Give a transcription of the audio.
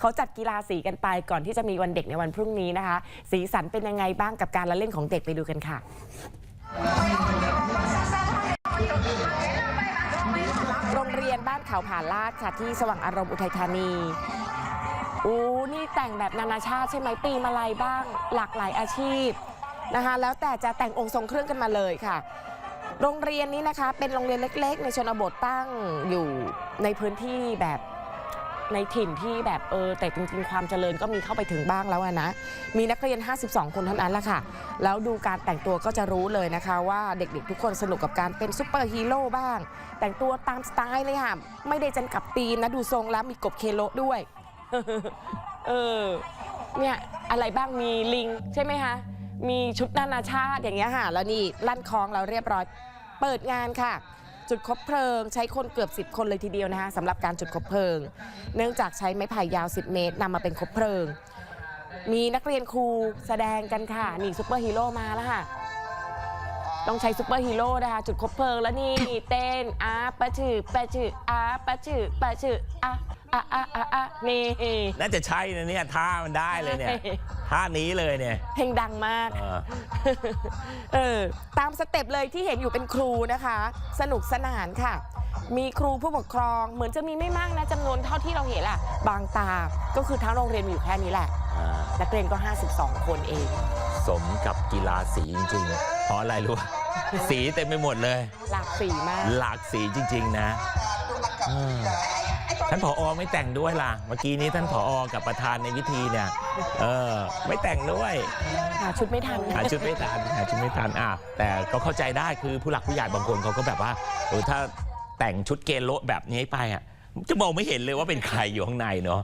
เขาจัดกีฬาสีกันไปก่อนที่จะมีวันเด็กในวันพรุ่งนี้นะคะ สีสันเป็นยังไงบ้างกับการละเล่นของเด็กไปดูกันค่ะ โรงเรียนบ้านเขาผาลาดค่ะที่สว่างอารมณ์อุทัยธานีอู้นี่แต่งแบบนานาชาติใช่ไหมตีมาลัยบ้าง หลากหลายอาชีพนะคะ แล้วแต่จะแต่งองค์ทรงเครื่องกันมาเลยค่ะโรงเรียนนี้นะคะเป็นโรงเรียนเล็ก ๆ ในชนบทตั้งอยู่ในพื้นที่แบบ ในถิ่นที่แบบเออแต่จริงๆ ความเจริญก็มีเข้าไปถึงบ้างแล้วอะนะ มีนักเรียน 52 คนเท่านั้นละค่ะ แล้วดูการแต่งตัวก็จะรู้เลยนะคะว่าเด็กๆ ทุกคนสนุกกับการเป็นซูเปอร์ฮีโร่บ้าง แต่งตัวตามสไตล์เลยค่ะ ไม่ได้จันกับตีมนะดูทรงแล้วมีกบเคโลด้วย เออเนี่ยอะไรบ้างมีลิงใช่ไหมคะมีชุดนานาชาติอย่างเงี้ยค่ะแล้วนี่ลั่นคล้องเราเรียบร้อย เปิดงานค่ะ จุดคบเพลิง ใช้คนเกือบ 10 คนเลยทีเดียวนะคะสำหรับการจุดคบเพลิง เนื่องจากใช้ไม้ไผ่ยาว 10 เมตรนำมาเป็นคบเพลิง มีนักเรียนครูแสดงกันค่ะ นี่ซูเปอร์ฮีโร่มาแล้วค่ะ ต้องใช้ซูเปอร์ฮีโร่นะคะจุดคบเพลิงแล้วนี่เต้นอาปะชื่อปะชื่ออาปะชื่อปะชื่ออา อาอาอาอานี่ น่าจะใช่นะเนี่ยท่ามันได้เลยเนี่ยท่านี้เลยเนี่ย เพลงดังมาก เออ เออ ตามสเต็ปเลยที่เห็นอยู่เป็นครูนะคะ สนุกสนานค่ะ มีครูผู้ปกครองเหมือนจะมีไม่มากนะจำนวนเท่าที่เราเห็นแหละบางตา ก็คือทั้งโรงเรียนมีอยู่แค่นี้แหละ อ่านักเรียนก็ 52 คนเอง สมกับกีฬาสีจริงๆ เพราะอะไรรู้ปะสีเต็มไปหมดเลย หลากสีมาก หลากสีจริง ๆ นะเออ ท่านผอไม่แต่งด้วยล่ะ เมื่อกี้นี้ท่านผอกับประธานในพิธีเนี่ยเออไม่แต่งด้วยหาชุดไม่ทันหาชุดไม่ทันหาชุดไม่ทันอะแต่ก็เข้าใจได้คือผู้หลักผู้ใหญ่บางคนเขาก็แบบว่าเออถ้าแต่งชุดเกณฑ์โละแบบนี้ไปอะจะมองไม่เห็นเลยว่าเป็นใครอยู่ข้างในเนาะ